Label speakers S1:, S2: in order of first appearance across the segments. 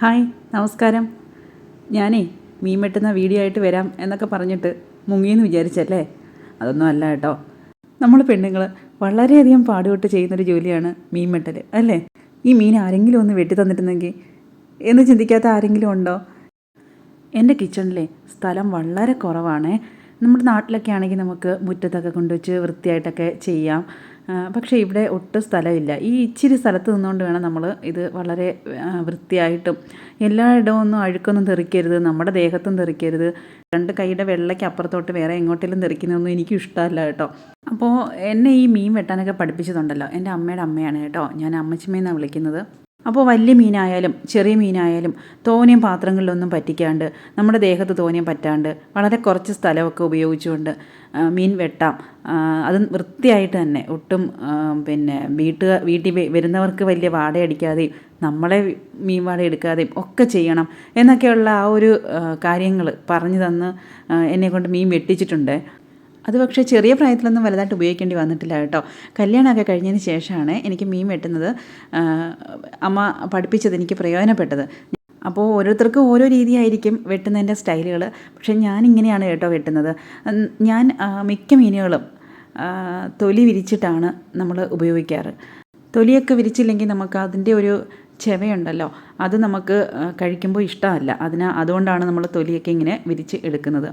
S1: Hi നമസ്കാരം. ഞാനേ മീൻ വെട്ടുന്ന വീഡിയോ ആയിട്ട് വരാം എന്നൊക്കെ പറഞ്ഞിട്ട് മുങ്ങിയെന്ന് വിചാരിച്ചല്ലേ? അതൊന്നും അല്ല കേട്ടോ. നമ്മൾ പെണ്ണുങ്ങൾ വളരെയധികം പാടുപെട്ട് ചെയ്യുന്നൊരു ജോലിയാണ് മീൻ വെട്ടൽ അല്ലേ? ഈ മീൻ ആരെങ്കിലും ഒന്ന് വെട്ടി തന്നിട്ടുണ്ടെങ്കിൽ എന്ന് ചിന്തിക്കാത്ത ആരെങ്കിലും ഉണ്ടോ? എന്റെ കിച്ചണിലെ സ്ഥലം വളരെ കുറവാണേ. നമ്മുടെ നാട്ടിലൊക്കെ ആണെങ്കിൽ നമുക്ക് മുറ്റത്തൊക്കെ കൊണ്ടുവച്ച് വൃത്തിയായിട്ടൊക്കെ ചെയ്യാം. പക്ഷേ ഇവിടെ ഒട്ടും സ്ഥലമില്ല. ഈ ഇച്ചിരി സ്ഥലത്ത് നിന്നുകൊണ്ട് വേണം നമ്മൾ ഇത് വളരെ വൃത്തിയായിട്ടും എല്ലായിടവും ഒന്നും അഴുക്കൊന്നും തെറിക്കരുത് നമ്മുടെ ദേഹത്തും തെറിക്കരുത്. രണ്ട് കൈയുടെ വെള്ളയ്ക്ക് അപ്പുറത്തോട്ട് വേറെ എങ്ങോട്ടെങ്കിലും തെറിക്കുന്നതൊന്നും എനിക്ക് ഇഷ്ടമല്ല കേട്ടോ. അപ്പോൾ എന്നെ ഈ മീൻ വെട്ടാനൊക്കെ പഠിപ്പിച്ചതുണ്ടല്ലോ. എന്റെ അമ്മയുടെ അമ്മയാണ് കേട്ടോ. ഞാൻ അമ്മച്ചിമ്മയെന്നാണ് വിളിക്കുന്നത്. അപ്പോൾ വലിയ മീനായാലും ചെറിയ മീനായാലും തോനെയും പാത്രങ്ങളിലൊന്നും പറ്റിക്കാണ്ട് നമ്മുടെ ദേഹത്ത് തോനെയും പറ്റാണ്ട് വളരെ കുറച്ച് സ്ഥലമൊക്കെ ഉപയോഗിച്ചുകൊണ്ട് മീൻ വെട്ടാം. അത് വൃത്തിയായിട്ട് തന്നെ ഒട്ടും പിന്നെ വീട്ടുക വീട്ടിൽ വരുന്നവർക്ക് വലിയ വാടയടിക്കാതെയും നമ്മളെ മീൻ വാട എടുക്കാതെയും ഒക്കെ ചെയ്യണം എന്നൊക്കെയുള്ള ആ ഒരു കാര്യങ്ങൾ പറഞ്ഞു തന്ന് എന്നെ കൊണ്ട് മീൻ വെട്ടിച്ചിട്ടുണ്ട്. അത് പക്ഷേ ചെറിയ പ്രായത്തിലൊന്നും വലുതായിട്ട് ഉപയോഗിക്കേണ്ടി വന്നിട്ടില്ല കേട്ടോ. കല്യാണമൊക്കെ കഴിഞ്ഞതിന് ശേഷമാണ് എനിക്ക് മീൻ വെട്ടുന്നത് അമ്മ പഠിപ്പിച്ചത് എനിക്ക് പ്രയോജനപ്പെട്ടത്. അപ്പോൾ ഓരോരുത്തർക്കും ഓരോ രീതിയായിരിക്കും വെട്ടുന്നതിന്റെ സ്റ്റൈലുകൾ. പക്ഷേ ഞാൻ ഇങ്ങനെയാണ് കേട്ടോ വെട്ടുന്നത്. ഞാൻ മിക്ക മീനുകളും തൊലി വിരിച്ചിട്ടാണ് നമ്മൾ ഉപയോഗിക്കാറ്. തൊലിയൊക്കെ വിരിച്ചില്ലെങ്കിൽ നമുക്ക് അതിന്റെ ഒരു ചെവയുണ്ടല്ലോ അത് നമുക്ക് കഴിക്കുമ്പോൾ ഇഷ്ടമല്ല. അതിന് അതുകൊണ്ടാണ് നമ്മൾ തൊലിയൊക്കെ ഇങ്ങനെ വിരിച്ച് എടുക്കുന്നത്.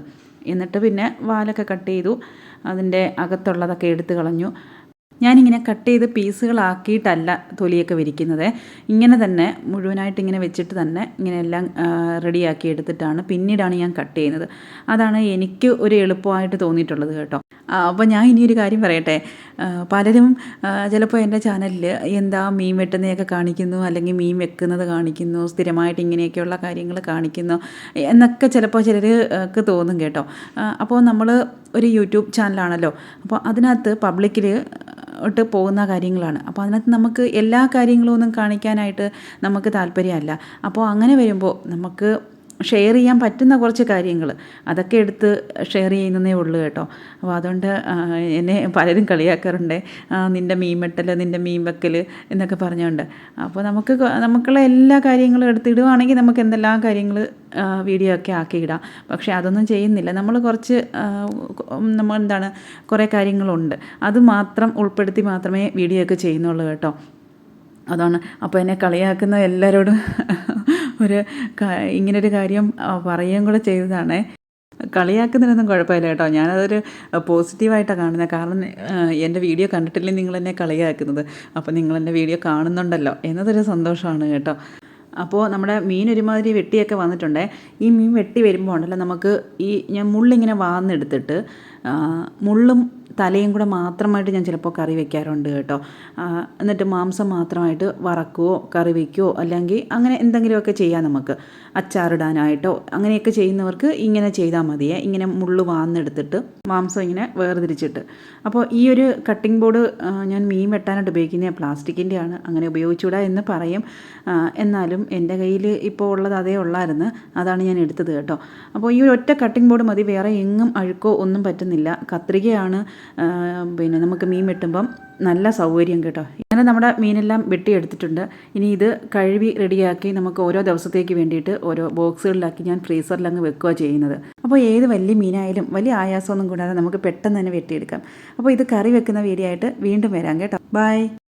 S1: എന്നിട്ട് പിന്നെ വാലൊക്കെ കട്ട് ചെയ്തു. അതിന്റെ അകത്തുള്ളതൊക്കെ എടുത്ത് കളഞ്ഞു. ഞാനിങ്ങനെ കട്ട് ചെയ്ത് പീസുകളാക്കിയിട്ടല്ല തൊലിയൊക്കെ വിരിക്കുന്നത്. ഇങ്ങനെ തന്നെ മുഴുവനായിട്ട് ഇങ്ങനെ വെച്ചിട്ട് തന്നെ ഇങ്ങനെ എല്ലാം റെഡിയാക്കി എടുത്തിട്ടാണ് പിന്നീടാണ് ഞാൻ കട്ട് ചെയ്യുന്നത്. അതാണ് എനിക്ക് ഒരു എളുപ്പമായിട്ട് തോന്നിയിട്ടുള്ളത് കേട്ടോ. അപ്പോൾ ഞാൻ ഇനിയൊരു കാര്യം പറയട്ടെ. പലരും ചിലപ്പോൾ എന്റെ ചാനലിൽ എന്താ മീൻ വെട്ടുന്നതൊക്കെ കാണിക്കുന്നു അല്ലെങ്കിൽ മീൻ വെക്കുന്നത് കാണിക്കുന്നു സ്ഥിരമായിട്ട് ഇങ്ങനെയൊക്കെയുള്ള കാര്യങ്ങൾ കാണിക്കുന്നു എന്നൊക്കെ ചിലപ്പോൾ ചിലർക്ക് തോന്നും കേട്ടോ. അപ്പോൾ നമ്മൾ ഒരു യൂട്യൂബ് ചാനലാണല്ലോ. അപ്പോൾ അതിനകത്ത് പബ്ലിക്കിൽ ട്ട് പോകുന്ന കാര്യങ്ങളാണ്. അപ്പോൾ അതിനകത്ത് നമുക്ക് എല്ലാ കാര്യങ്ങളും ഒന്നും കാണിക്കാനായിട്ട് നമുക്ക് താല്പര്യമല്ല. അപ്പോൾ അങ്ങനെ വരുമ്പോൾ നമുക്ക് ഷെയർ ചെയ്യാൻ പറ്റുന്ന കുറച്ച് കാര്യങ്ങൾ അതൊക്കെ എടുത്ത് ഷെയർ ചെയ്യുന്നതേ ഉള്ളൂ കേട്ടോ. അപ്പോൾ അതുകൊണ്ട് എന്നെ പലരും കളിയാക്കാറുണ്ട്. നിന്റെ മീൻ വെട്ടൽ നിന്റെ മീൻ വെക്കൽ എന്നൊക്കെ പറഞ്ഞുകൊണ്ട്. അപ്പോൾ നമുക്ക് നമുക്കുള്ള എല്ലാ കാര്യങ്ങളും എടുത്തിടുവാണെങ്കിൽ നമുക്ക് എന്തെല്ലാം കാര്യങ്ങൾ വീഡിയോ ഒക്കെ ആക്കി ഇടാം. പക്ഷേ അതൊന്നും ചെയ്യുന്നില്ല. നമ്മൾ കുറച്ച് നമ്മൾ എന്താണ് കുറേ കാര്യങ്ങളുണ്ട്. അത് മാത്രം ഉൾപ്പെടുത്തി മാത്രമേ വീഡിയോ ഒക്കെ ചെയ്യുന്നുള്ളൂ കേട്ടോ. അതാണ്. അപ്പോൾ എന്നെ കളിയാക്കുന്ന എല്ലാവരോടും ഒരു ഇങ്ങനൊരു കാര്യം പറയുകയും കൂടെ ചെയ്തതാണേ. കളിയാക്കുന്നതിനൊന്നും കുഴപ്പമില്ല കേട്ടോ. ഞാനതൊരു പോസിറ്റീവായിട്ടാണ് കാണുന്നത്. കാരണം എന്റെ വീഡിയോ കണ്ടിട്ടില്ലേ നിങ്ങൾ എന്നെ കളിയാക്കുന്നത്? അപ്പോൾ നിങ്ങൾ എന്റെ വീഡിയോ കാണുന്നുണ്ടല്ലോ. എന്നതൊരു സന്തോഷമാണ് കേട്ടോ. അപ്പോൾ നമ്മുടെ മീൻ ഒരുമാതിരി വെട്ടിയൊക്കെ വന്നിട്ടുണ്ടേ. ഈ മീൻ വെട്ടി വരുമ്പോൾ ഉണ്ടല്ലോ നമുക്ക് ഈ ഞാൻ മുള്ളിങ്ങനെ വാന്നെടുത്തിട്ട് ആ, മുള്ളും തലയും കൂടെ മാത്രമായിട്ട് ഞാൻ ചിലപ്പോൾ കറി വെക്കാറുണ്ട് കേട്ടോ. എന്നിട്ട് മാംസം മാത്രമായിട്ട് വറക്കുവോ കറി വയ്ക്കുകയോ അല്ലെങ്കിൽ അങ്ങനെ എന്തെങ്കിലുമൊക്കെ ചെയ്യാം നമുക്ക്. അച്ചാറിടാനായിട്ടോ അങ്ങനെയൊക്കെ ചെയ്യുന്നവർക്ക് ഇങ്ങനെ ചെയ്താൽ മതിയേ. ഇങ്ങനെ മുള്ള് വാന്നെടുത്തിട്ട് മാംസം ഇങ്ങനെ വേർതിരിച്ചിട്ട്. അപ്പോൾ ഈ ഒരു കട്ടിംഗ് ബോർഡ് ഞാൻ മീൻ വെട്ടാനായിട്ട് ഉപയോഗിക്കുന്ന പ്ലാസ്റ്റിക്കിന്റെയാണ് അങ്ങനെ ഉപയോഗിച്ചുകൂടാ എന്ന് പറയും. എന്നാലും എന്റെ കയ്യിൽ ഇപ്പോൾ ഉള്ളത് അതേ ഉള്ളായിരുന്നു. അതാണ് ഞാൻ എടുത്തത് കേട്ടോ. അപ്പോൾ ഈ ഒരു ഒറ്റ കട്ടിംഗ് ബോർഡ് മതി. വേറെ എങ്ങും അഴുക്കോ ഒന്നും പറ്റുന്നില്ല. കത്രികയാണ് പിന്നെ നമുക്ക് മീൻ വെട്ടുമ്പം നല്ല സൗകര്യം കേട്ടോ. അങ്ങനെ നമ്മുടെ മീനെല്ലാം വെട്ടിയെടുത്തിട്ടുണ്ട്. ഇനി ഇത് കഴുകി റെഡിയാക്കി നമുക്ക് ഓരോ ദിവസത്തേക്ക് വേണ്ടിയിട്ട് ഓരോ ബോക്സുകളിലാക്കി ഞാൻ ഫ്രീസറിൽ അങ്ങ് വെക്കുക ചെയ്യുന്നത്. അപ്പോൾ ഏത് വലിയ മീനായാലും വലിയ ആയാസമൊന്നും കൂടാതെ നമുക്ക് പെട്ടെന്ന് തന്നെ വെട്ടിയെടുക്കാം. അപ്പോൾ ഇത് കറി വെക്കുന്ന വീഡിയോ ആയിട്ട് വീണ്ടും വരാം കേട്ടോ. ബൈ.